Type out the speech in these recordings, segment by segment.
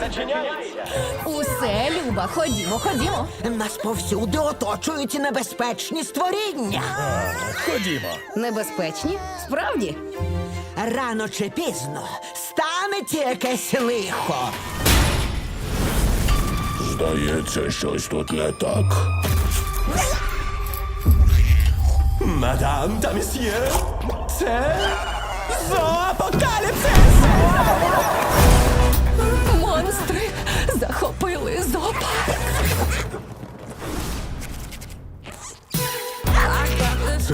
зачиняється. Усе, Люба, ходімо, ходімо. Нас повсюди оточують небезпечні створіння. Ходімо. Небезпечні? Справді? Рано чи пізно станеться якесь лихо. Здається, щось тут не так. Мадам та месьє, це зоопокаліпсис!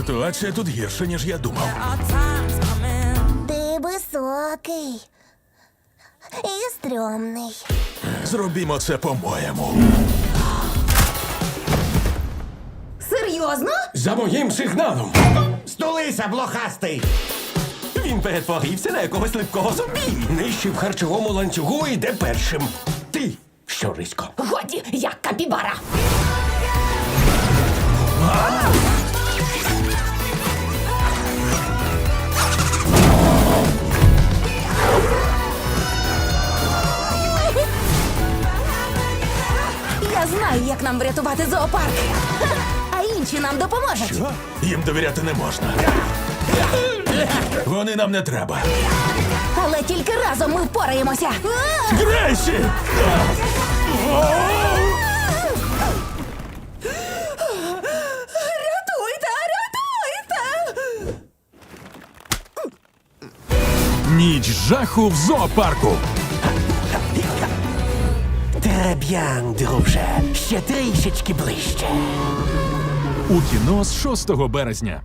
Ситуація тут гірша, ніж я думав. Ти високий і стрьомний. Зробімо це по-моєму. Серйозно? За моїм сигналом! Стулися, блохастий! Він перетворився на якогось липкого зомбі. Нижче в харчовому ланцюгу йде першим. Ти, щорисько. Годі, як капібара. Я знаю, як нам врятувати зоопарк. А інші нам допоможуть. Що? Їм довіряти не можна. Вони нам не треба. Але тільки разом ми впораємося. Грейсі! Рятуйте, рятуйте! Ніч жаху в зоопарку. Тереб'ян, друже. Ще трішечки ближче. У кіно з 6 березня.